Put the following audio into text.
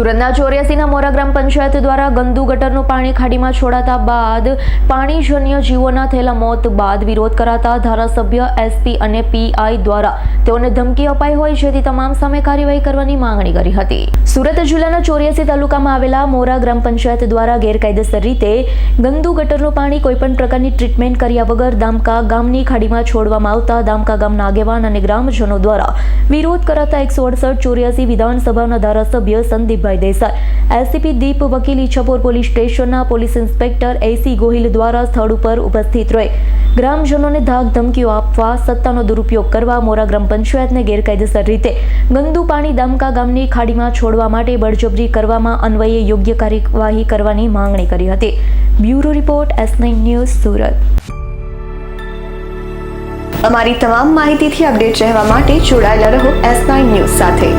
સુરતના ચોર્યાસીના મોરા ગ્રામ પંચાયત દ્વારા ગંદુ ગટરનું પાણી ખાડીમાં છોડાતા બાદ પાણીજન્ય જીવોના થયેલા મોત બાદ વિરોધ કરાતા ધારાસભ્ય એસપી અને પીઆઈ દ્વારા તેઓને ધમકી અપાઈ હોય જેથી તમામ સામે કાર્યવાહી કરવાની માંગણી કરી હતી. સુરત જિલ્લાના ચોર્યાસી તાલુકામાં આવેલા મોરા ગ્રામ પંચાયત દ્વારા ગેરકાયદેસર રીતે ગંદુ ગટરનું પાણી કોઈપણ પ્રકારની ટ્રીટમેન્ટ કર્યા વગર દામકા ગામની ખાડીમાં છોડવામાં આવતા દામકા ગામના આગેવાન અને ગ્રામજનો દ્વારા વિરોધ કરાતા એકસો અડસઠ ચોર્યાસી વિધાનસભાના ધારાસભ્ય સંદીપભાઈ દેસાઈ એસીપી દીપ વકીલ ઈચ્છાપુર પોલીસ સ્ટેશનના પોલીસ ઇન્સ્પેક્ટર એસી ગોહિલ દ્વારા સ્થળ ઉપર ઉપસ્થિત રહી. ગ્રામજનોને ધાક ધમકીઓ આપવા, સત્તાનો દુરુપયોગ કરવા, મોરા ગ્રામ પંચાયતને ગેરકાયદેસર રીતે ગંદુ પાણી દામકા ગામની ખાડીમાં છોડવા માટે બળજબરી કરવામાં અન્વયે યોગ્ય કાર્યવાહી કરવાની માંગણી કરી હતી. Bureau report S news Surat. અમારી તમામ માહિતીથી અપડેટ રહેવા માટે જોડાયેલા રહો એસ ન્યૂઝ સાથે.